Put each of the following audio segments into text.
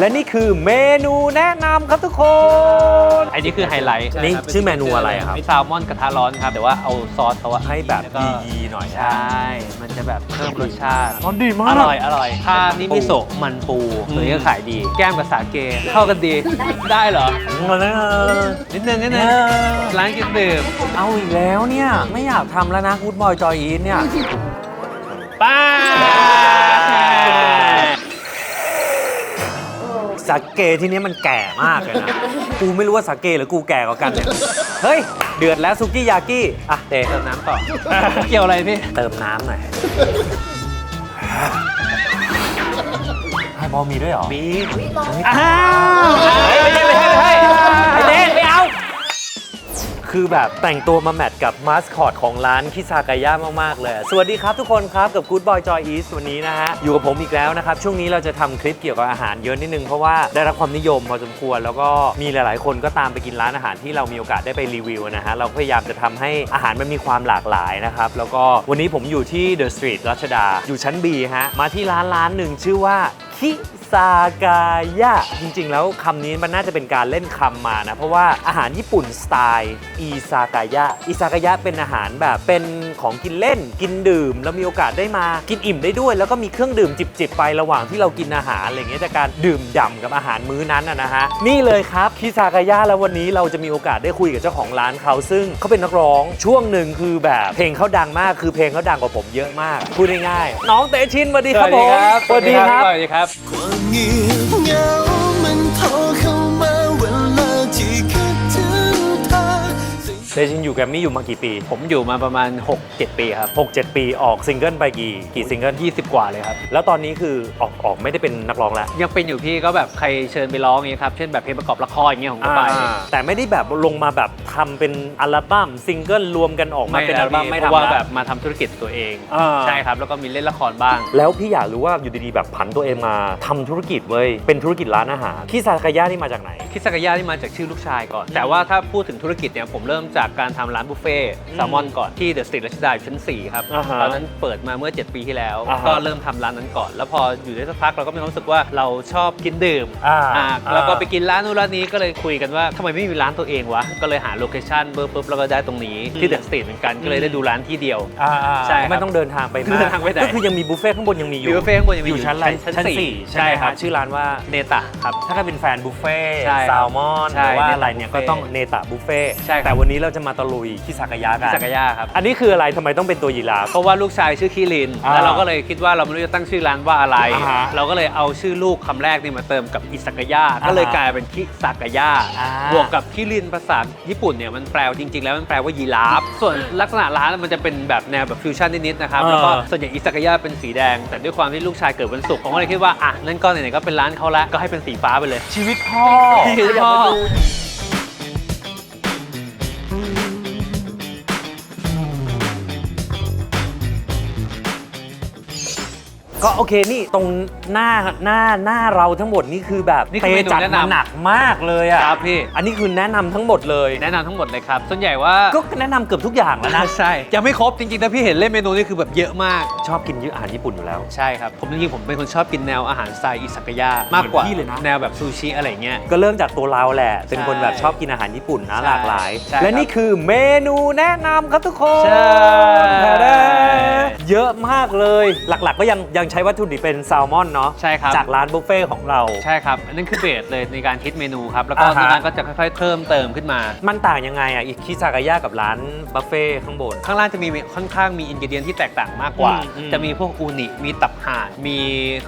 และนี่คือเมนูแนะนำครับทุกคน อันนี้คือไฮไลท์นี่ชื่อเมนูอะไรครับ แซลมอนกระทะร้อนครับ แต่ว่าเอาซอสเขาอะให้แบบล้วก็ยีๆหน่อย ใช่ มันจะแบบเพิ่มรสชาติอ๋อดีมาอก ร่อยอร่อยถ้านี่มิโซะมันปูตัวนี้ก็ขายดี แก้มกับสาเกเข้ากันดี ได้เหรอ มาแล้วนิดนึงนิดนึงร้านกินดื่มเอาอีกแล้วเนี่ย ไม่อยากทำแล้วนะกูดบอยจอยอีทเนี่ยป้า สาเกที่นี้มันแก่มากเลยนะ กูไม่รู้ว่าสาเกหรือกูแก่กว่ากันเนี่ย เฮ้ย เดือดแล้วซุกี้ยากิอะเตเติมน้ำต่อ เกี่ยวอะไรพี่ เติมน้ำหน่อยไฮบอลมีด้วยเหรอ มีอ้าวไม่ใช่ไม่ใช่ไม่ใช่ คือแบบแต่งตัวมาแมทกับมาสคอตของร้านคิซากายะมากๆเลย สวัสดีครับทุกคนครับกับ Good Boy Joy East วันนี้นะฮะ อยู่กับผมอีกแล้วนะครับ ช่วงนี้เราจะทำคลิปเกี่ยวกับอาหารเยอะนิดนึง เพราะว่าได้รับความนิยมพอสมควร แล้วก็มีหลายๆ คนก็ตามไปกินร้านอาหารที่เรามีโอกาสได้ไปรีวิวนะฮะ เราพยายามจะทำให้อาหารมันมีความหลากหลายนะครับ แล้วก็วันนี้ผมอยู่ที่ The Street รัชดาอยู่ชั้น B ฮะมาที่ร้านร้านหนึ่งชื่อว่าคิซากายะ จริงๆ แล้วคำนี้มันน่าจะเป็นการเล่นคำมานะ เพราะว่าอาหารญี่ปุ่นสไตล์อีซากายะอีซากายะเป็นอาหารแบบเป็นของกินเล่นกินดื่ม แล้วมีโอกาสได้มากินอิ่มได้ด้วย แล้วก็มีเครื่องดื่มจิบๆไประหว่างที่เรากินอาหารอะไรเงี้ยจากการดื่มด่ำกับอาหารมื้อนั้นนะนะฮะนี่เลยครับคิซากายะแล้ววันนี้เราจะมีโอกาสได้คุยกับเจ้าของร้านเขาซึ่งเขาเป็นนักร้องช่วงหนึ่งคือแบบเพลงเขาดังมากคือเพลงเขาดังกว่าผมเยอะมากพูดง่ายๆน้องเตชินสวัสดีครับผมสวัสดีครับสวัสดีครับความเงียบ เตชินอยู่แกรมมี่อยู่มากี่ปี ผมอยู่มาประมาณ 6-7 ปีครับ 6-7 ปีออกซิงเกิลไปกี่กี่ซิงเกิล20 กว่าเลยครับ แล้วตอนนี้คือออกออกไม่ได้เป็นนักร้องแล้วยังเป็นอยู่พี่ก็แบบใครเชิญไปร้องอย่างเงี้ยครับ เช่นแบบเพลงประกอบละครอย่างเงี้ยผมก็ไป อ่าแต่ไม่ได้แบบลงมาแบบทำเป็นอัลบั้มซิงเกิลรวมกันออกมาเป็นอัลบั้มไม่เพราะทำว่าแล้วแบบ มาทำธุรกิจตัวเอง อ่า ใช่ครับ แล้วก็มีเล่นละครบ้าง แล้วพี่อยากรู้ว่าอยู่ดีๆแบบผันตัวเองมาทำธุรกิจเว้ยเป็นธุรกิจร้านอาหารที่ซากายะนี่มาจากไหน คิดสักยะที่มาจากชื่อลูกชายก่อน แต่ว่าถ้าพูดถึงธุรกิจเนี่ยผมเริ่มจากการทำร้านบุฟเฟ่ต์แซลมอนก่อนที่เดอะสตรีทรัชดาอยู่ชั้น 4 ครับ อ่าฮะตอนนั้นเปิดมาเมื่อ 7 ปีที่แล้ว อ่าฮะก็เริ่มทำร้านนั้นก่อน แล้วพออยู่ได้สักพักเราก็มีความรู้สึกว่าเราชอบกินดื่มอ่าอ่าอ่า แล้วก็ไปกินร้านนู้นร้านนี้ก็เลยคุยกันว่าทำไมไม่มีร้านตัวเองวะ ก็เลยหาโลเคชั่นเบอร์ปุ๊บแล้วก็ได้ตรงนี้ที่เดอะสตรีทเหมือนกันก็เลยได้ดูร้านที่เดียว อ่าใช่ครับไม่ต้องเดินทางไปมกเดินทางไปไหน ก็คือยังมีบุฟเฟ่ต์ข้างบนยังมีอยู่มีบุฟเฟ่ต์ข้างบนยังมีอยู่ชั้นอะไรชั้นชั้นสี่สี่ใช่ครับชื่อร้านว่า เนตะครับ ถ้าใครเป็นแฟนบุฟเฟ่ต์ใช่ครับแซลมอนหใช่รือว่าเนตะอะไรเนี่ยบุฟเฟ่ก็ต้องเนตะบุฟเฟ่ต์ใช่ครับแต่วันนี้เราจะมาตะลุยคิซากายะกัน สักยะครับ อันนี้คืออะไรทำไมต้องเป็นตัวยีราฟ เพราะว่าลูกชายชื่อคิริน อ่าแล้วเราก็เลยคิดว่าเราไม่รู้จะตั้งชื่อร้านว่าอะไร อ่าฮะเราก็เลยเอาชื่อลูกคำแรกนี่มาเติมกับอิสกายะอ่าฮะก็เลยกลายเป็นคิสากายะอ่า บวกกับคิรินภาษาญี่ปุ่นเนี่ยมันแปลจริง ๆ แล้วมันแปลว่ายีราฟ ส่วนลักษณะร้านมันจะเป็นแบบแนวแบบฟิวชั่นนิดๆนะครับอ่าแล้วก็ส่วนใหญ่อิสกายะเป็นสีแดง แต่ด้วยความที่ลูกชายเกิดวันศุกร์ผมก็เลยคิดว่าอะนั่นก็ไหนๆก็เป็นร้านเขาละก็ให้เป็นสีฟ้าไปเลย ชีวิตพ่อ ชีวิตพ่อ อยากมาดู ก็โอเคนี่ตรงหน้าหน้าหน้าเราทั้งหมดนี่คือแบบนี่เตคือเมนูจัดแนะมานำหนักมากเลยอะครับพี่ อันนี้คือแนะนำทั้งหมดเลย แนะนำทั้งหมดเลยครับ ส่วนใหญ่ว่าก็แนะนำเกือบทุกอย่างแล้วนะ ใช่ยังไม่ครบจริงๆถ้าพี่เห็นเล่นเมนูนี่คือแบบเยอะมาก ชอบกินอาหารญี่ปุ่นอยู่แล้ว ใช่ครับ ผมจริงๆผมเป็นคนชอบกินแนวอาหารสไตล์อิซากายะมากกว่าเหมือนพี่เลยนะ แนวแบบซูชิอะไรเงี้ย ก็เริ่มจากตัวเราแหละ เป็นคนใช่แบบชอบกินอาหารญี่ปุ่นนะใช่หลากหลาย ใช่และครับนี่คือเมนูแนะนำครับทุกคนใช่แท้ๆเย อะมากเลย หลักๆ ก็ยังยังใช้วัตถุดิบเป็นแซลมอนเนาะใช่ครับ จากร้านบุฟเฟ่ของเรา ใช่ครับ อันนั้นคือเบสเลยในการคิดเมนูครับ แล้วก็อ่าฮะตรงนั้นก็จะค่อยๆเพิ่มเติมขึ้นมา มันต่างยังไงอะอีกคิซากายะกับร้านบุฟเฟ่ข้างบน ข้างล่างจะมีค่อนข้างมีอินกิเดียนที่แตกต่างมากกว่า อืมอืม จะมีพวกอูนิ มีตับห่านมี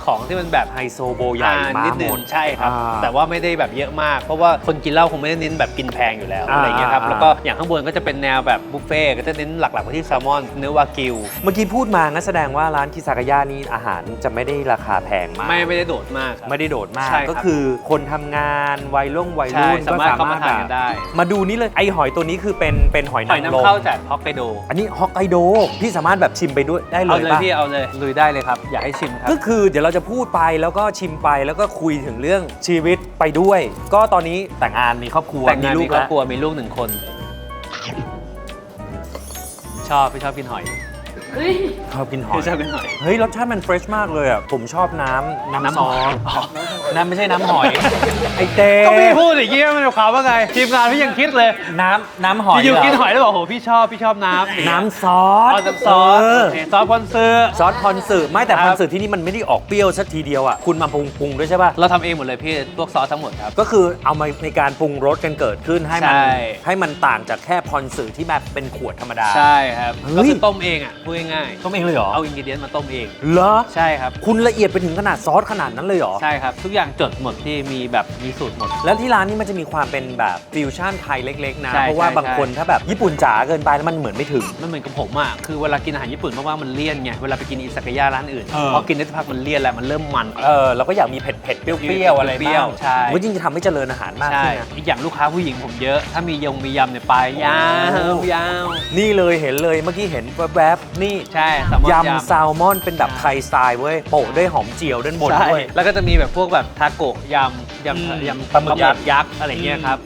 ของที่มันแบบไฮโซโบใหญ่อ่ามานิดหนึมงด ใช่ครับ อ่าแต่ว่าไม่ได้แบบเยอะมาก เพราะว่าคนกินเหล้าคงไม่ได้เน้นแบบกินแพงอยู่แล้วอ่าอะไรเงี้ยครับ อ่า แล้วก็อย่างข้างบนก็จะเป็นแนวแบบบุฟเฟ่ต์ก็จะเน้นหลักๆไปที่แซลมอนเนื้อวากิว เมื่อกี้พูดมางั้นแสดงว่าร้านคิซากายะนี่อาหารจะไม่ได้ราคาแพงมาก ไม่ไม่ได้โดดมากครับ ไม่ได้โดดมาก ใช่ครับก็คือคนทำงานวัยรุ่งวัยใช่รุ่นสาก็มารถสาเข้ามารถมาทานกันได้ มาดูนี่เลยไอหอยตัวนี้คือเป็นเป็นหอยหอยนางรนำมเข้าจากฮอกไกโด อันนี้ฮอกไกโดพี่สามารถแบบชิมไปด้วยได้เลเอายเลยปะพี่เอาเลยลุยได้เลยครับ อยากให้ชิมครับ ก็คือเดี๋ยวเราจะพูดไปแล้วก็ชิมไปแล้วก็คุยถึงเรื่องชีวิตไปด้วย ก็ตอนนี้แต่งงานมีครอบครัวแต่งงานลูมีกครอบแล้วครัวมีลูกหนึ่งคน ชอบพี่ชอบกินหอยเฮ้ยชอบกินหอยชอบกินหอย เฮ้ยรสชาติมันเฟรชมากเลยอะ ผมชอบน้ำน้ำน้ำซอสอ๋อน้ำไม่ใช่น้ำหอย ไอเต้ก็พี่พูดอย่างเงี้ยมันจะความว่าไงทีมงานพี่ยังคิดเลย น้ำน้ำหอยอยู่เหรๆกินหอยแล้วบอกโหพี่ชอบพี่ชอบน้ำน้ำซอสอ๋อน้ำซอสเโอเคซอสพอนซื้อซอสพอนสึไม่แต่ครับพอนสึที่นี่มันไม่ได้ออกเปรี้ยวสักทีเดียวอะคุณมาปรุงปรุงด้วยใช่ป่ะเราทำเองหมดเลยพี่พวกซอสทั้งหมดครับก็คือเอามาในการปรุงรสกันเกิดขึ้นให้มันใช่ให้มันต่างจากแค่พอนสึที่แบบเป็นขวดธรรมดาใช่ครับเฮ้ยก็คือต้มเองอะพูดง่ายต้มเองเลยเหรอ ๆ เอาอินกิเดียนมาต้มเอง เหรอ ใช่ครับ คุณละเอียดไปถึงขนาดซอสขนาดนั้นเลยเหรอ ใช่ครับ ทุกอย่างจดหมดที่มีแบบมีสูตรหมด แล้วที่ร้านนี้มันจะมีความเป็นแบบฟิวชั่นไทยเล็ก ๆ นะ ใช่เพราะว่าใช่บางคนถ้าแบบญี่ปุ่นจ๋าเกินไปแล้วมันเหมือนไม่ถึง มันเหมือนกับผมอะ คือเวลากินอาหารญี่ปุ่นมากๆมันเลี่ยนไง เวลาไปกินอิซากายะร้านอื่น เออ พอกินได้สักพักมันเลี่ยนแล้วมันเริ่มมัน เออเราก็อยากมีเผ็ดเผ็ดๆเปรี้ยวๆ อะไรเปรี้ยบ้าวงใช่ว่าจริงจะทำให้เจริญอาหารมากใช่ ขึ้นนะ อีกอย่างลูกค้าผู้หญิงผมเยอะ ถ้ามียงมียำเนี่ยไปยาโอ้วยาว นี่เลยเห็นเลยเมื่อกี้เห็นแวบๆนี่ใช่แซลมอนยำแซลมอนเป็นแบบไทยสไตล์เว้ยโปะด้วยหอมเจียวด้านบนใช่ด้วย แล้วก็จะมีแบบพวกแบบทาโกะยำยอืมำยำปลาหมึกยักษ์ยักษ์ อะไรเงี้ยครับ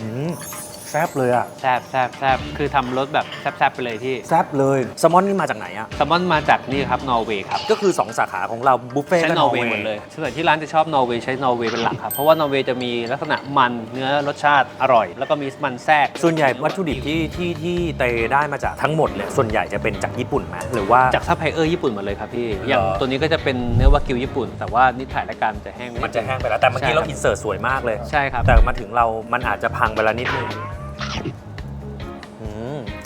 อืมแซ่บเลยอะแซบแซบแซบคือทำรสแบบแซบๆไปเลยที่แซ่บเลยแซลมอนนี่มาจากไหนอะแซลมอนมาจากนี่ครับนอร์เวย์ครับ ก็คือ 2 สาขาของเราบุฟเฟ่ต์ใช้ก็นนออร์ร์เวเวย์ย์หมดเลยส่วนที่ร้านจะชอบนอร์เวย์ใช้นอร์เวย์เป็นหลักครับ เพราะว่านอร์เวย์จะมีลักษณะมันเนื้อรสชาติอร่อย แล้วก็มีมันแทรกส่วนใหญ่วัตถุดิบที่ที่ที่เตได้มาจากทั้งหมดเลยส่วนใหญ่จะเป็นจากญี่ปุ่นไหมหรือว่า จากซัพพลายเออร์ญี่ปุ่นหมดเลยครับพี่ อย่างเหรอ ตัวนี้ก็จะเป็นเนื้อวากิวญี่ปุ่น แต่ว่านี่ถ่ายรายการมันจะแห้งมันจะแห้งไปแล้วแต่เมื่อกี้ใช่เราอินเสิร์ตสวยมากเลย ใช่ครับ แต่มาถึงเรามันอาจจะพังไปแล้วนิดนึงอืม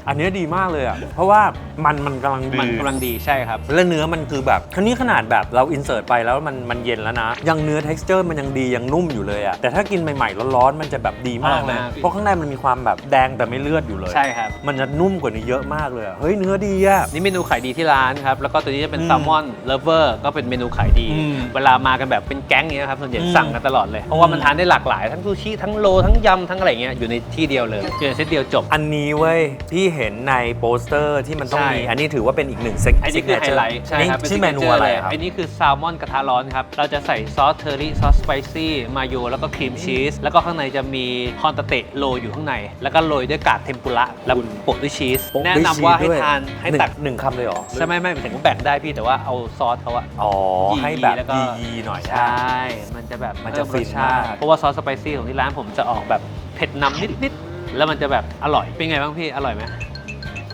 อันเนี้ยดีมากเลยอะ เพราะว่ามันมันกำลังดีมันกำลังดีใช่ครับ แล้วเนื้อมันคือแบบทีนี้ขนาดแบบเราอินเสิร์ตไปแล้วมันมันเย็นแล้วนะ ยังเนื้อ t e x t อร์มันยังดียังนุ่มอยู่เลยอะ แต่ถ้ากินใหม่ๆร้อนๆมันจะแบบดีมากเลยอร่อยมากเพราะข้างในมันมีความแบบแดงแต่ไม่เลือดอยู่เลย ใช่ครับ มันจะนุ่มกว่านี้เยอะมากเลยอะเฮ้ยเนื้อดีอะ นี่เมนูขายดีที่ร้านครับ แล้วก็ตัวนี้จะเป็นอืมแซลมอนเลเวอร์ก็เป็นเมนูขายดี อืมเวลามากันแบบเป็นแก๊งเนี้ยครับส่วนใหญ่อืมสั่งกันตลอดเลย เพราะว่ามันทานได้หลากหลาย ทั้งซูชิ ทั้งโล ทั้งยำ ทั้งอะไรเงี้ยอยู่ในที่เดียวเลยอยู่ในเซตเดียวจบ อันนี้เว้ยพี่เห็นในโปสเตอร์ที่มันต้องใช่มีอันนี้ถือว่าเป็นอีกหนึ่งเซ็กอันนี้คือไฮไลท์ใช่ครับชื่อเมนูอะไรครับ อันนี้คือแซลมอนกระทะร้อนครับ เราจะใส่ซอสเทอรี่ซอสสไปซี่มาโยแล้วก็ครีมชีส แล้วก็ข้างในจะมีคอนตาเตะโรยอยู่ข้างใน แล้วก็โรยด้วยกากเทมปุระแล้วโปะด้วยชีสโปะแนะด้วยนำว่าชีสให้ด้วยทานให้นึ่งตักหนึ่งคำเลยเหรอ ใช่ไหมไม่หมายถึงว่าแบ่งได้พี่แต่ว่าเอาซอสเขาอะ อ๋อ ยีให้แบบแล้วก็ ยีๆหน่อย ใช่ มันจะแบบมันจะเพิ่รสชาติฟินมาก เพราะว่าซอสสไปซี่ของที่ร้านผมจะออกแบบเผ็ดนำนิดๆ แล้วมันจะแบบอร่อย เป็นไงบ้างพี่ อร่อยไหม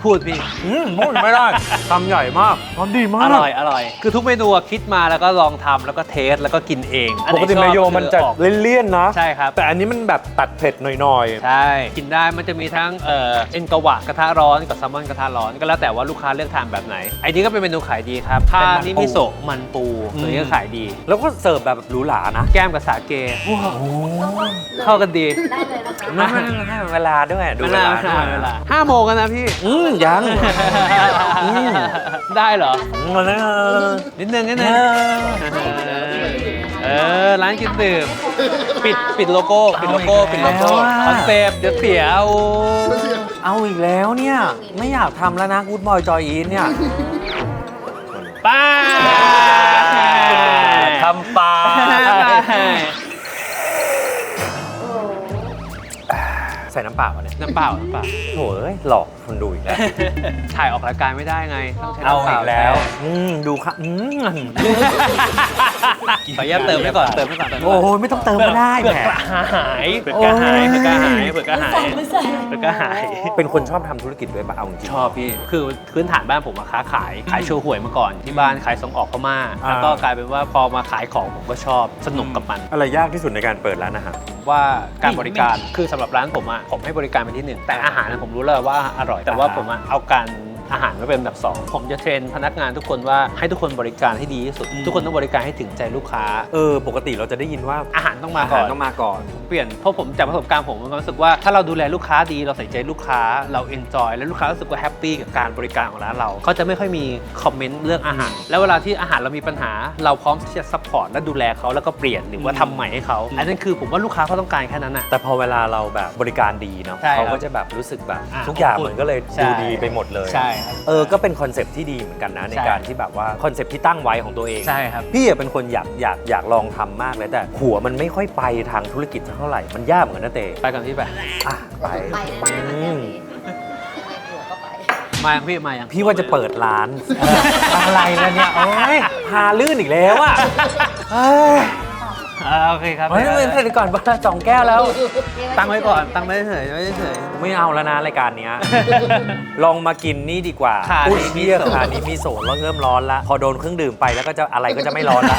พูดพี่ อืมพูดไม่ได้คำใหญ่มากคำดีมากอร่อย อร่อย คือทุกเมนูอะคิดมาแล้วก็ลองทำแล้วก็เทสแล้วก็กินเองอันปไหกติชอบเมโยมันจะคือออกเลี่ยนๆนะ ใช่ครับ แต่อันนี้มันแบบตัดเผ็ดหน่อยใช่ กินได้มันจะมีทั้งเอ่อเอ็นกวะกระทะร้อนกับแซลมอนกระทะร้อนก็แล้วแต่ว่าลูกค้าเลือกทานแบบไหนไอ้นี้ก็เป็นเมนูขายดีครับทานิมิโซะมันปูตัวนี้ก็ขายดี ๆ แล้วก็เสิร์ฟแบบหรูหรานะแก้มกับสาเกเข้ากันดีได้เลยนะคะ ไม่ไม่ไม่ให้เวลาด้วยดูเวลาด้วยเวลาห้าโมงกันนะพี่ อืมยังอืมได้เหรอมาแล้วนิดนึงนิดนึงเออร้านกินดื่มปิดปิดโลโก้ปิดโลโก้ปิดโลโก้คอนเซปต์เดี๋ยวเสียโอ้เอาอีกแล้วเนี่ย ไม่อยากทำแล้วนะกูดบอยจอยอีนเนี่ยป้าทำปลา ใส่น้ำเปล่าเนี่ยน้ำเปล่าน้ำเปล่า โถ่เอ้ยหลอกคนดูอีกแล้ว ถ่ายออกรายการไม่ได้ไง ต้องใช้เอาน้ำเปอีล่ากแล้ว อืมดูค่ะอืมขออนุญาตเติมไว้ก่อน เติมไว้ก่อนเติมไว้โอ้ก่อนยไม่ต้องเติมก็ได้เผื่แหอมกระหายเผื่อกระหายเผื่อกระหายเผื่อกระหายไม่ใส่เผื่อกระหาย เป็นคนชอบทำธุรกิจด้วยปะเอาจริง ชอบพี่ คือพื้นฐานบ้านผมอะค้าขาย ขายโชว์หวยมาก่อน ที่บ้านขายส่งออกพม่า อ่า แล้วก็กลายเป็นว่าพอมาขายของผมก็ชอบ สนุกกับมัน อะไรยากที่สุดในการเปิดร้านอาหาร ว่าการบริการ คือสำหรับร้านผมอะผมให้บริการเป็นที่หนึ่งแต่อาหารอะผมรู้เลยว่าอร่อย แต่ว่าผมอะเอาการ อาหารมาเป็นแบบสองผมจะเทรนพนักงานทุกคนว่าให้ทุกคนบริการให้ดีที่สุด ทุกคนต้องบริการให้ถึงใจลูกค้า เออ ปกติเราจะได้ยินว่าอาหารต้องมาอาก่หาอรนต้องมาก่อนเปลี่ยนเพราะผมจากประสบการณ์ผมมันรู้สึกว่าถ้าเราดูแลลูกค้าดีเราใส่ใจลูกค้าเราเอนจอยแล้วลูกค้ารู้สึกว่าแฮปปี้กับการบริการของร้านเราเขาจะไม่ค่อยมีคอมเมนต์เรื่องอาหาร แล้วเวลาที่อาหารเรามีปัญหา เราพร้อมที่จะซัพพอร์ตและดูแลเขาแล้วก็เปลี่ยนหรือว่าทำใหม่ให้เขาอันนั้นคือผมว่าลูกค้าเขาต้องการแค่นั้นอะแต่พอเวลาเราแบบบริการดีเนาะใช่ครับเขาก็จะแบบรู้สึกแบบ อะทุกอย่างอบอุ่นเหมือนก็เลยใช่ดูดีไปหมดเลย ใช่ครับ เออ ก็เป็นคอนเซปต์ที่ดีเหมือนกันนะ ในใช่ การที่แบบว่าคอนเซปต์ที่ตั้งไว้ของตัวเอง ใช่ครับ พี่อะเป็นคนอยากอยากอยากลองทำมากเลยแต่ หัวมันไม่ค่อยไปทางธุรกิจเท่าไหร่ มันยากเหมือนกันนะเตไปกันที่ไปอะไปไปแน่ๆอืมยังไงหัวก็ไป มายังพี่มายังพี่ว่าจะเปิดร้าน อะไรนะเนี่ยโอ้ยพาลื่นอีกแล้วอะเฮ้ย อ่าโอเคครับเฮ้ยเดี๋ยวก่อนบ้าสองแก้วแล้ว ตั้งไว้ก่อน ตั้งไว้เฉยไว้เฉย ไม่เอาแล้วนะรายการเนี้ย ลองมากินนี่ดีกว่าขาอุ้ยนิมิเชี่ยโซะขานี้มีโซนแล้วเริ่มร้อนละ พอโดนเครื่องดื่มไปแล้วก็จะอะไรก็จะไม่ร้อนละ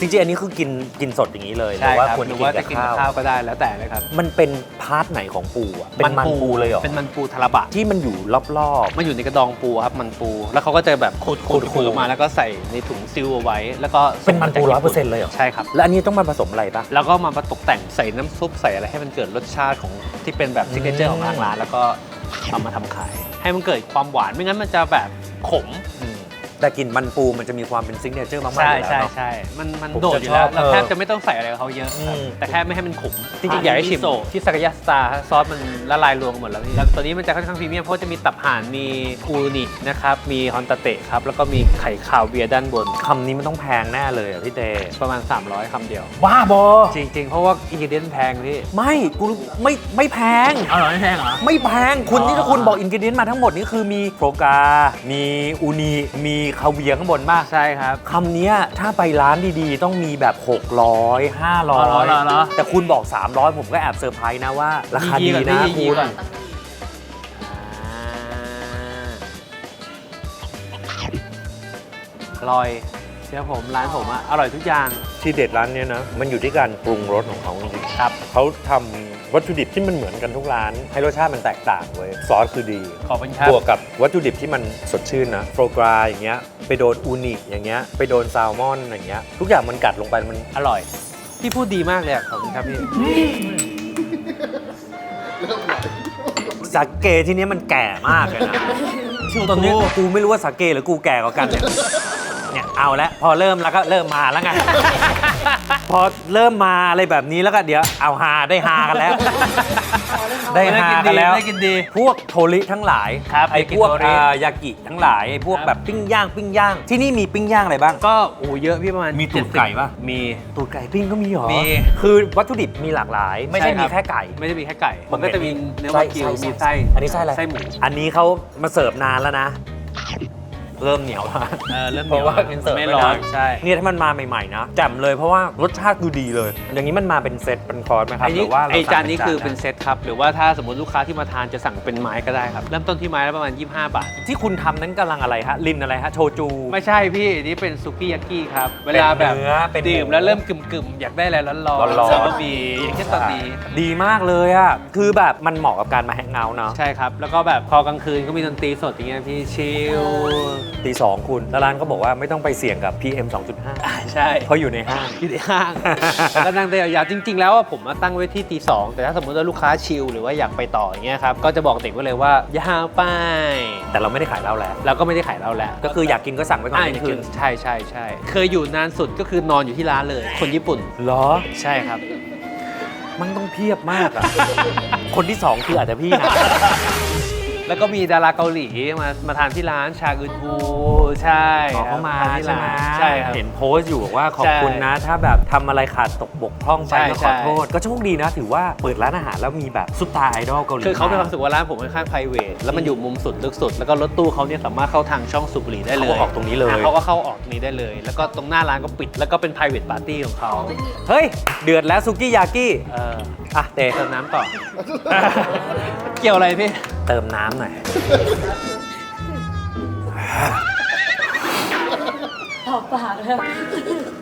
จริงๆ อันนี้คือกินกินสดอย่างนี้เลยหรืใช่อว่าครับควรหรือกินว่ากัจะบกินกับข้าข้าววก็ได้แล้วแต่เลยครับ มันเป็นพาร์ทไหนของปูอะ เป็นมันปูเลยเหรอ เป็นมันปูทาราบะที่มันอยู่รอบมันอยู่ในกระดองปูครับมันปู แล้วเขาก็จะแบบขูดขูดขูดออกมาแล้วก็ใส่ในถุงซิลเอาไว้ แล้วก็ๆเป็นมันปูร้อยเปอร์เซ็นต์เลยเหรอ ใช่ครับ แล้วอันนี้ต้องมาผสมอะไรปะ แล้วก็มาตกแต่งใส่น้ำซุปใส่อะไรให้มันเกิดรสชาติของที่เป็นแบบซิกเนเจอร์ของทางร้าน แล้วก็เอามาทำขาย ให้มันเกิดความหวานไม่งั้นมันจะแบบขม แต่กลิ่นมันปูมันจะมีความเป็นซิกเนเจอร์มากๆใช่อยู่แล้วใช่เนาะ ใช่มันมันผมโดดจะอยู่แล้วชอบเราเออแทบจะไม่ต้องใส่อะไรกับเขาเยอะครับอืม แต่แค่ไม่ให้มันขมจริงๆอยากให้ชิมที่สักยะสตาร์ซอสมันละลายรวมกันหมดแล้วพี่แล้วตัวนี้มันจะค่อนข้างพรีเมียมเพราะจะมีตับห่านมีอูนินะครับมีฮอนตาเตะครับแล้วก็มีไข่ขาวเบียร์ด้านบน คำนี้มันต้องแพงแน่เลยอะพี่เตประมาณ 300คำเดียว บ้าบอจริง ๆ เพราะว่าอินกิเดียนแพงพี่ ไม่กูไม่ไม่แพงเอาหรอไม่แพงเหรอ ไม่แพงคุณอ๋อที่ถ้าคุณบอกอินกิเดียนมาทั้งหมดนี่คือมีโฟกา มีอูนีมีคาเวียร์ข้างบนป่ะใช่ครับ คำเนี้ยถ้าไปร้านดีๆ ต้องมีแบบ 600เหรอเหรอเหรอ500 แต่คุณบอก 300 ผมก็แอบเซอร์ไพรส์นะว่า ราคาดีก่อนนะพี่ยีคุณก่อน อร่อยเชื่อผมร้านผมอะอร่อยทุกอย่าง ที่เด็ดร้านเนี้ยนะ มันอยู่ที่การปรุงรสของเขาจริงๆครับ เขาทำ วัตถุดิบที่มันเหมือนกันทุกร้าน ให้รสชาติมันแตกต่างเว้ยซอสคือดีขอบคุณครับ บวกกับวัตถุดิบที่มันสดชื่นนะโฟกราอย่างเงี้ยไปโดนอูนิอย่างเงี้ยไปโดนแซลมอนอย่างเงี้ยทุกอย่างมันกัดลงไปมันอร่อย พี่พูดดีมากเลยอะขอบคุณครับพี่ สาเกที่เนี้ยมันแก่มากเลยนะ ตอนนี้กูไม่รู้ว่าสาเกหรือกูแก่กว่ากันเนี่ย เนี่ยเอาละพอเริ่มแล้วก็เริ่มมาแล้วไง พอเริ่มมาอะไรแบบนี้แล้วก็เดี๋ยวเอาฮาได้ฮากันแล้ว ได้ฮากันแล้วได้กินดี พวกโทริทั้งหลายครับไอ้พวกยากิโทริ อ่ายากิทั้งหลายไอ้พวกครับแบบปิ้งย่างปิ้งย่าง ที่นี่มีปิ้งย่างอะไรบ้าง ก็โอ้เยอะพี่ประมาณมีตูด70ไก่ปะ มี ตูดไก่ปิ้งก็มีเหรอมี คือวัตถุดิบมีหลากหลาย ไม่ใช่ใช่ครับมีแค่ไก่ ไม่ได้มีแค่ไก่ผมมันก็จะมีเห็นเนื้อวากิวไส้มีไส้ไส้อันนี้ไส้อะไร ไส้หมู อันนี้เขามาเสิร์ฟนานแล้วนะ เริ่มเหนียวแล้ว เออเริ่มเพราะว่าเหนีอิยนเสิร์ตไม่ไว้ร้อนนะใช่ เนี่ยถ้ามันมาใหม่ๆนะแจ่มเลยเพราะว่ารสชาติดูดีเลย อย่างนี้มันมาเป็นเซตเป็นคอร์สไหมครับไอ้หรืนี่อว่าเรไอ้สั่งจานนี้คือเป็นจาะเซตครับ หรือว่าถ้าสมมติลูกค้าที่มาทานจะสั่งเป็นไม้ก็ได้ครับ เริ่มต้นที่ไม้ละประมาณ 25 บาท ที่คุณทำนั้นกำลังอะไรฮะ ลินอะไรฮะ โชจู ไม่ใช่พี่ อันนี้เป็นซุกี้ยากิครับ เวลาแบบเนื้อเป็นดื่มหมูแล้วเริ่มกึ่มๆ อยากได้อะไรร้อนๆร้อนๆแล้วก็มีอย่างเช่นตอนนี้ ดีมากเลยอะ คือแบบมันเหมาะกับการมาแฮงเอาท์เนาะ ใช่ครับ แล้วก็แบบพอกลางคืนก็มีดนตรีสดอย่างเงี้ยพี่ชิลตีสองคุณแล้วร้านก็บอกว่าไม่ต้องไปเสี่ยงกับ PM 2.5 ใช่เพราะอยู่ในห้าง อยู่ในห้างแล้วก็นั่งได้ยาวๆจริง ๆ แล้วอะผมมาตั้งไว้ที่ตีสองแต่ถ้าสมมติว่าลูกค้าชิลหรือว่าอยากไปต่ออย่างเงี้ยครับก็จะบอกติดไว้เลยว่ายาวไปแต่เราไม่ได้ขายเหล้าแล้ว เราก็ไม่ได้ขายเหล้าแล้วก็คืออยากกินก็สั่งไปก่อนอ่าเที่ยงคืนใช่ใช่ใช่เคยอยู่นานสุดก็คือนอนอยู่ที่ร้านเลย คนญี่ปุ่นเหรอ ใช่ครับ มันต้องเพียบมากอะคนที่สองคืออาจจะพี่นะ แล้วก็มีดาราเกาหลีมามาทานที่ร้านชาอึนฮูใช่ขอครัเข้าบมาทนที่ใช่ไหมร้านใช่ครับ เห็นโพสต์อยู่บอกว่าขอบใช่คุณนะ ถ้าแบบทำอะไรขาดตกบกพร่องไปใช่ก็ขอใช่โทษ ก็โชคดีนะ ถือว่าเปิดร้านอาหารแล้วมีแบบซุปตาไอดอลเกาหลีคือเขาเป็นความรู้สึกว่าร้านผมค่อนข้าง p r i v a t แล้วมันอยู่มุมสุดลึกสุด แล้วก็รถตู้เขาเนี่ยสามารถเข้าทางช่องสูบบุหรี่ได้เลยเขาก็ออกตรงนี้เลย อะเขาก็เข้าออกตรงนี้ได้เลย แล้วก็ตรงหน้าร้านก็ปิด แล้วก็เป็น private party ของเขาเฮ้ย เดือดแล้วซุกี้ยากิเออ อะเตเติมน้ำต่อ เกี่ยวอะไรพี่ เติมน้ำหน่อย ตอบปากเลย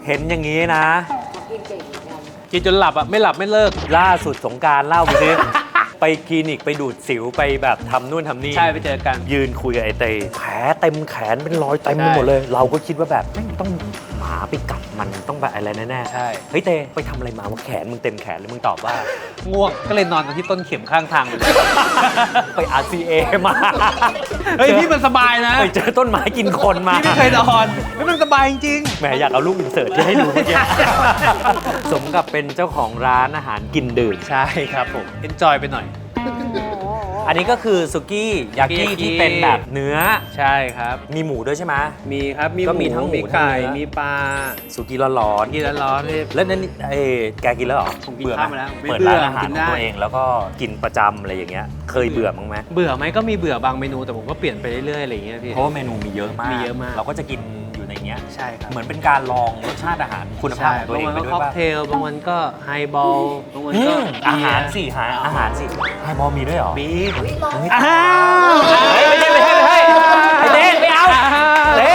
เห็นอย่างนี้นะ กินเก่งเหมือนกันกินจนหลับอะ ไม่หลับไม่เลิก ล่าสุดสงกรารเล่าไปซิ ไปคลินิกไปดูดสิวไปแบบทำนู่นทำนี่ ใช่ไปเจอกัน ยืนคุยกับไอเตแผลเต็มแขนเป็นรอยเต็มไปหมดเลย เราก็คิดว่าแบบแม่งต้อง หมาไปกัดมันต้องแบบอะไรแน่ๆ ใช่ เฮ้ยเตไปทำอะไรมาว่าแขนมึงเต็มแขนเลยมึงตอบว่า ง่วงก็เลยนอนกันที่ต้นเข็มข้างทางไปเลยไป RCA มาเฮ้ยพี่มันสบายนะ ไปเจอต้นไม้กินคนมาพี่ไม่เคยนอนไม่มันสบายจริงแหมอยากเอารูปอินเสิร์ตที่ให้ดูเมื่อกี้สมกับเป็นเจ้าของร้านอาหารกินดื่ม ๆใช่ครับผม enjoy ไปหน่อย อันนี้ก็คือสุกี้ยากิยากิ ที่เป็นแบบเนื้อ ใช่ครับ มีหมูด้วยใช่ไหม มีครับ มีก็มีทั้งหมูมีไก่ ทั้งเนื้อ มีปลาสุกี้ร้อนกินร้อนๆนี่ๆแล้วนั่นเอ้แกกินแล้วเหรอผมกินเบื่อไหข้าวมาแล้วไม่เปิดเบื่อร้านอาหารกินขได้ องตัวเองแล้วก็กินประจำอะไรอย่างเงี้ย เคยเบื่อมั้งไหมเบื่อไหมก็มีเบื่อบางเมนูแต่ผมก็เปลี่ยนไปเรื่อยๆอะไรอย่างเงี้ยพี่ เพราะว่าเมนูมีเยอะมากมีเยอะมาก เราก็จะกิน อยู่ในเนี้ยใช่ครับ เหมือนเป็นการลองรสชาติอาหารคุณภาพใช่ของตัวบางเองวันไปก็ด้วยค็อกป่ะเทลบางวันก็ไฮบอลบางวันอืก็มอาหารสิหาอาหารสิไฮบอลมีด้วยเหรอมีอ้าวเฮ้ยไม่ใช่ไม่ใช่ไม่ใช่ไอเต้ไม่เอาเต้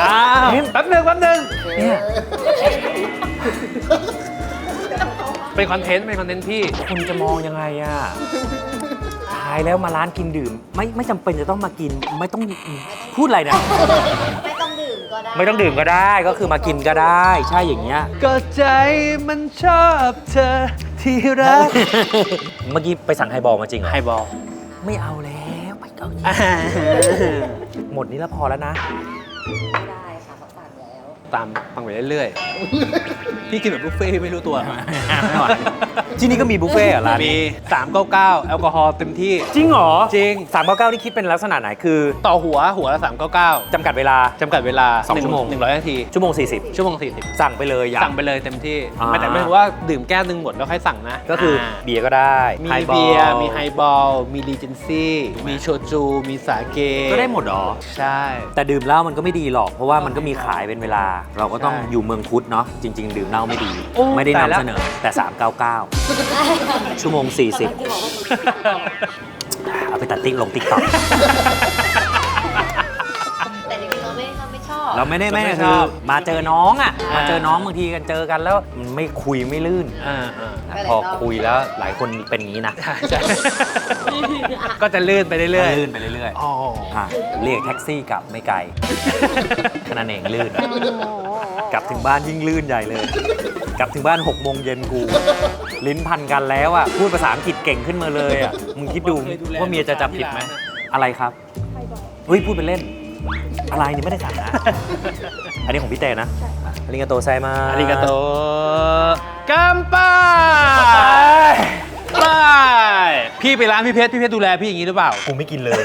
อ้าวแป๊บหนึงแป๊บหนึงเนี่ยเป็นคอนเทนต์เป็นคอนเทนต์พี่ คุณจะมองยังไงอะทายแล้วมาร้านกินดื่ม ไม่ไม่จำเป็นจะต้องมากินไม่ต้องพูดอะไรนะ ไม่ต้องดื่ม ก็ได้ไม่ต้องดื่มก็ได้ก็คือมากินก็ได้ ใช่อย่างเงี้ย ก็ใจมันชอบเธอที่รักเมื่อกี้ไปสั่งไฮบอลมาจริงเหรอไฮบอลไม่เอาแล้วไปเกาหลีหมดนี้แล้วพอแล้วนะ ตามฟังไปเรื่อยๆ พี่กินแบบบุฟเฟ่ต์ไม่รู้ตัวที่นี่ก็มีบุฟเฟ่ต์เหรอร้านมีนี้399 แอลกอฮอล์เต็มที่ จริงเหรอจริง สามเก้าเก้านี่คิดเป็นลักษณะไหนคือต่อหัวหัวละ399จำกัดเวลา จำกัดเวลาสองชั่วโมงหนึ่งร้อยนาที ชั่วโมง 40 ชั่วโมง 40 สั่งไปเลยอยาก สั่งไปเลยเต็มที่อ่า ไม่แต่ไม่ถึงว่าดื่มแก้วหนึงหมดแล้วค่อยสั่งนะก็คืออาเบียร์ก็ได้มีไฮบอลเบียร์มีไฮบอลมีรีเจนซี่มีโชจู มีสาเกก็ได้หมดเหรอ ใช่ แต่ดื่มเหล้ามันก็ไม่ดีหรอก เพราะว่ามันก็มีขายเป็นเวลาเราก็ต้องใช่อยู่เมืองพุทธเนาะจริง ๆ ดื่มเหล้าไม่ดี โอ้ไม่ได้ตายนำแล้วเสนอแต่ 399 ชั่วโมงที่บอกว่า40 เอาไปตัดติ๊กลงติ๊กต็อก เราไม่ชอบเราไม่ได้ไม่เราไม่คืชออบมาเจอน้องอะอ่ามมาเจอน้องบางทีกันเจอกันแล้วมันไม่คุยไม่ลื่นอ่าอ่าไปไหนพอต่อคุยแล้วหลายคนเป็นอย่างนี้นะใช่ใช่ก็จะลื่นไปเรื่อยๆลื่นไปเรื่อยอ๋อๆอะเรียกแท็กซี่กลับไม่ไกลแค่นั้นเองลื่น กลับถึงบ้านยิ่งลื่นใหญ่เลย กลับถึงบ้าน6กโมงเย็นกู ลิ้นพันกันแล้วอะพูดภาษาอังกฤษเก่งขึ้นมาเลยอะมึงคิดดูว่าเมียจะจับผิดไหมอะไรครับเฮ้ยพูดเป็นเล่น อะไรนี่ไม่ได้สั่งนะ อันนี้ของพี่เต้นะอาริงาโตไซมาอาริกาโตกัมปาไปพี่ไปร้านพี่เพชรพี่เพชรดูแลพี่อย่างนี้หรือเปล่า กูไม่กินเลย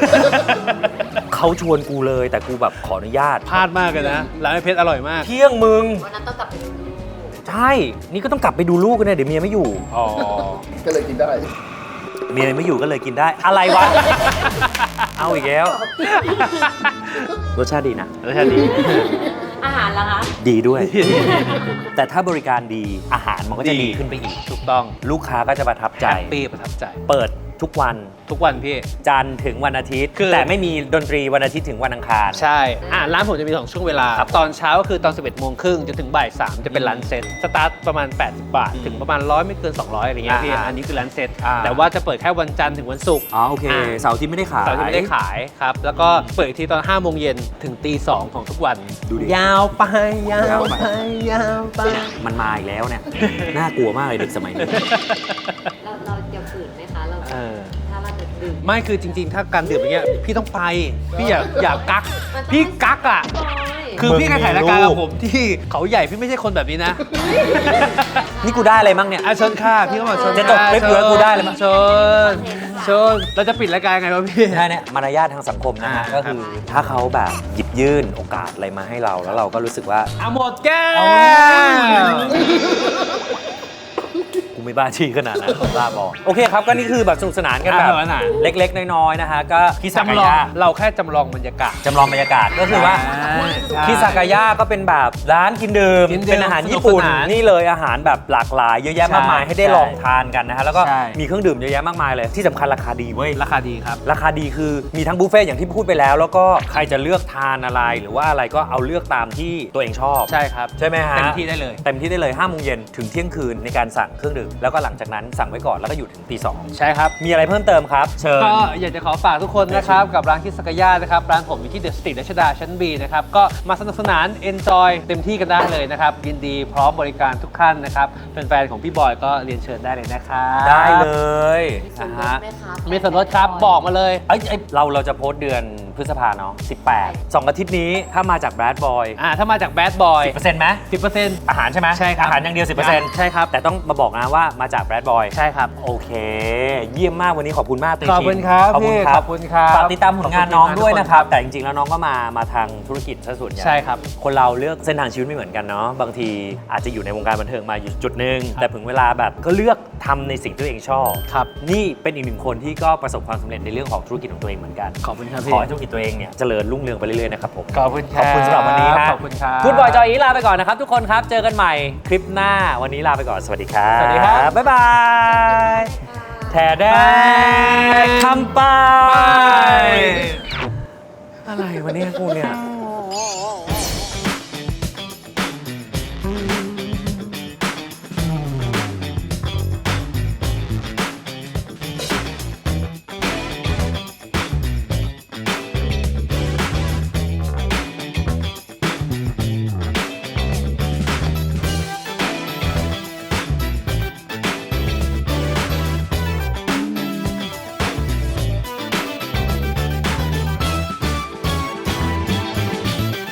เขาชวนกูเลยแต่กูแบบขออนุญาต พลาดมากเลยนะร้านพี่เพชรอร่อยมาก เที่ยงมึง วันนั้นต้องกลับไปดูลูกใช่ นี่ก็ต้องกลับไปดูลูกกันเนี่ยเดี๋ยวเมียไม่อยู่ อ๋อ ก็เลยกินได้ เมียไม่อยู่ก็เลยกินได้ อะไรวะ เอาอีกแล้ว รสชาติดีนะรสชาติดี อาหารล่ะคะ ดีด้วย แต่ถ้าบริการดีอาหารมันก็จะดีดี ขึ้นไปอีก ถูกต้องลูกค้าก็จะประทับใจ แฮปปี้ประทับใจ เปิด ทุกวันทุกวันพี่ จันทร์ถึงวันอาทิตย์ คือ แต่ไม่มีดนตรีวันอาทิตย์ถึงวันอังคาร ใช่อะร้านผมจะมี 2 ช่วงเวลา ตอนเช้าก็คือตอน 11โมงครึ่งจนถึงบ่าย3จะเป็นร้านเซ็ตสตาร์ทประมาณ 80 บาท ถึงประมาณ 100 ไม่เกิน 200อะไรเงี้ยพี่อ่าอันนี้คือร้านเซ็ตอ่า แต่ว่าจะเปิดแค่วันจันทร์ถึงวันศุกร์ อ๋อโอเคอ่าเสาร์อาที่ไม่ได้ขาย เสาร์ที่ไม่ได้ขายครับ แล้วก็เปิดอีกทีตอน5โมงเย็นถึงตี2ของทุกวัน ดูดิ ยาวไปยายาววไปไปยาวไป มันมาอีกแล้วเนี่ย น่ากลัวมากเลยเด็กสมัยนี้ เราเรา เราเออ ถ้าเราจะดื่มไม่คือจริง ๆ ถ้าการดื่มอย่างเงี้ยพี่ต้องไป พี่อย่าอย่ากัก พี่กักอะบอยคือพี่เคยถ่ายรายการกับผมที่เขาใหญ่พี่ไม่ใช่คนแบบนี้นะนี่กูได้อะไรมั่งเนี่ย อะชนค่ะพี่ก็มาชนจะจบคลิปอยู่แล้วกูได้เลยมั้ยชนชนเราจะปิดรายการไงวะพี่ใช่เนี่ยมารยาททางสังคมนะฮะอ่า ก็คือถ้าเขาแบบหยิบยื่นโอกาสอะไรมาให้เราแล้วเราก็รู้สึกว่า อะหมดแก้วกู ไม่บ้าชี้ขนาดนั้นบ้าบอโอเคครับก็นี่คือแบบสนุกสนานกันแบบอ่าสนุกสนาน เล็กๆ น้อยๆนะฮะก็คิซากาจำลองยะเราแค่จำลองบรรยากาศ จำลองบรรยากาศก็คือว่าใช่คิซากายะก็เป็นแบบร้านกินดื่มกินดื่มเป็นอาหารญี่ปุ่นสนุกสนานนี่เลยอาหารแบบหลากหลายเยอะแยะมากมายใช่ให้ได้ลองทานกันนะฮะแล้วก็ใช่ มีเครื่องดื่มเยอะแยะมากมายเลยที่สำคัญราคาดีเว้ย ราคาดีครับ ราคาดีคือมีทั้งบุฟเฟ่ต์อย่างที่พูดไปแล้ว แล้วก็ใครจะเลือกทานอะไรหรือว่าอะไรก็เอาเลือกตามที่ตัวเองชอบ ใช่ครับ ใช่ไหมฮะเต็มที่ได้เลย เต็มที่ได้เลย5้าโมงเย็นถึงเที่ยงคืนในการสั่งเครื่องดื่มแล้วก็หลังจากนั้นสั่งไว้ก่อนแล้วก็อยู่ถึงตีสองใช่ครับ มีอะไรเพิ่มเติมครับ เชิญ ก็อยากจะขอฝากทุกคนนะครับ กับร้านคิสกายานะครับ ร้านผมอยู่ที่เดอะสตรีทรัชดาชั้น B นะครับ ก็มาสนุกสนาน enjoy เต็มที่กันได้เลยนะครับ ยินดีพร้อมบริการทุกท่านนะครับเป็นแฟนๆของพี่บอยก็เรียนเชิญได้เลยนะครับได้เลยมีส่วนะนลดฮะไหมคะมีส่วนลดครับบอกมาเลยเอ้ยเอ้ยเราเราจะโพสต์เดือนพพฤษภาเนาะ18 2อาทิตย์นี้ถ้ามาจากแบดบอยอ่าถ้ามาจากแบดบอย10%ไหมสิบเปอร์เซ็นต์อาหารใช่ไหมใช่ครับอาหารอย่างเดียว10%ใช่ครับแต่ต้องมาบอกนะว่ามาจากแบดบอยใช่ครับ โอเค เยี่ยมมากวันนี้ขอบคุณมากขอบคุณครับขอบคุณพี่ครับขอบคุณครับ ฝากติดตามผลงานน้องด้วยนะครัขอบคุณครับบแต่จริงๆแล้วน้องก็มามาทางธุรกิจซะส่วนใหญ่ใช่ครับ คนเราเลือกเส้นทางชีวิตไม่เหมือนกันเนาะบางทีอาจจะอยู่ในวงการบันเทิงมาอยู่จุดหนึ่งแต่ถึงเวลาแบบก็เลือกทำในสิ่งที่ตัวเองชอบครับ นี่เป็นอีกหนึ่งคนที่ก็ประสบความสำเร็จในเรื่องของธุรกิจของตัวเองเหมือนกันขอบคุณครับขพี่อให้ธุรกิจตัวเองเนี่ยเจริญรุ่งเรืองไปเรื่อยๆนะครับผม ขอบคุณคขอบคุณสำหรับวันนี้ฮะขอบคุณครับพูดบอยจอยอีลาไปก่อนนะครับทุกคนครับ เจอกันใหม่คลิปหน้า วันนี้ลาไปก่อน สวัสดีครับ สวัสดีครับบ๊ายบายแถแดงคำไปอะไรวะเนี่ยกูเนี่ย